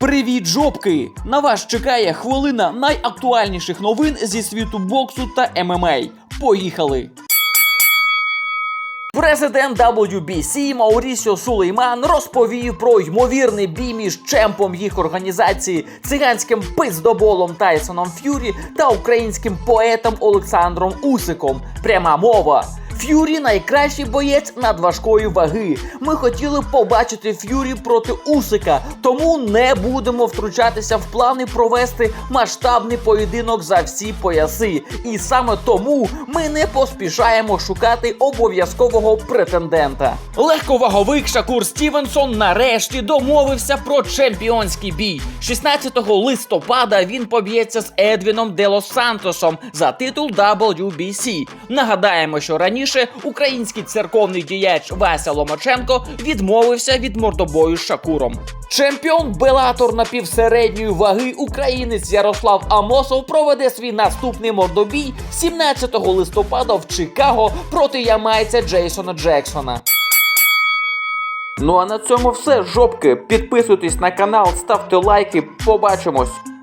Привіт, жопки! На вас чекає хвилина найактуальніших новин зі світу боксу та ММА. Поїхали! Президент WBC Маурісіо Сулейман розповів про ймовірний бій між чемпом їх організації циганським пиздоболом Тайсоном Ф'юрі та українським поетом Олександром Усиком. Пряма мова. Ф'юрі найкращий боєць надважкої ваги. Ми хотіли побачити Ф'юрі проти Усика, тому не будемо втручатися в плани провести масштабний поєдинок за всі пояси. І саме тому ми не поспішаємо шукати обов'язкового претендента. Легковаговик Шакур Стівенсон нарешті домовився про чемпіонський бій. 16 листопада він поб'ється з Едвіном Делос Сантосом за титул WBC. Нагадаємо, що раніше український церковний діяч Вася Ломаченко відмовився від мордобою з Шакуром. Чемпіон Белатор напівсередньої ваги українець Ярослав Амосов проведе свій наступний мордобій 17 листопада в Чикаго проти ямайця Джейсона Джексона. Ну а на цьому все, жопки. Підписуйтесь на канал, ставте лайки. Побачимось.